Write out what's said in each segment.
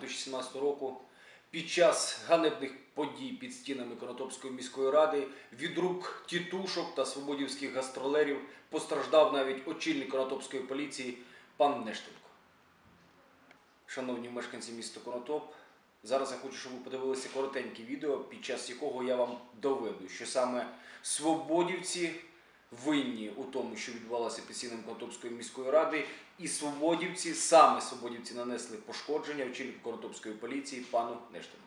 2017 року під час ганебних подій під стінами Конотопської міської ради від рук тітушок та свободівських гастролерів постраждав навіть очільник Конотопської поліції пан Нештенко. Шановні мешканці міста Конотоп, зараз я хочу, щоб ви подивилися коротеньке відео, під час якого я вам доведу, що саме свободівці винні у тому, що відбувалося під стінами Конотопської міської ради, і свободівці, саме свободівці нанесли пошкодження очільнику Конотопської поліції пану Нештенку.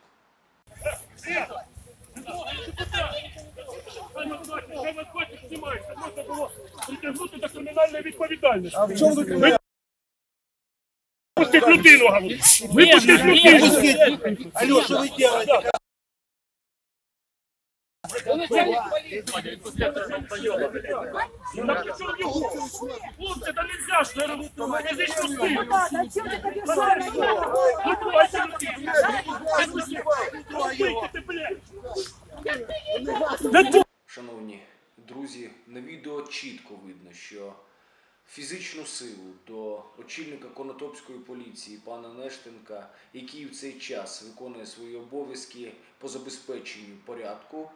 Можна було притягнути до кримінальної відповідальності. Ви Випустіть людину, говорю. Випустіть людину. Алло, что вы делаете? Надела? Ну, трогайте людину. Вийдіть, блядь. Не Шановні друзі, на відео чітко видно, що фізичну силу до очільника Конотопської поліції пана Нештенка, який в цей час виконує свої обов'язки по забезпеченню порядку,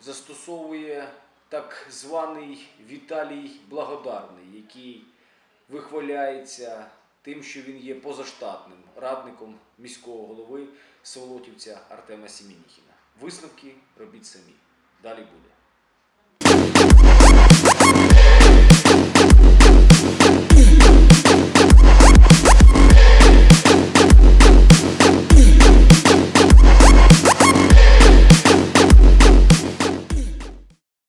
застосовує так званий Віталій Благодарний, який вихваляється тим, що він є позаштатним радником міського голови Солотівця Артема Сімініхіна. Висновки робіть самі. Далі буде.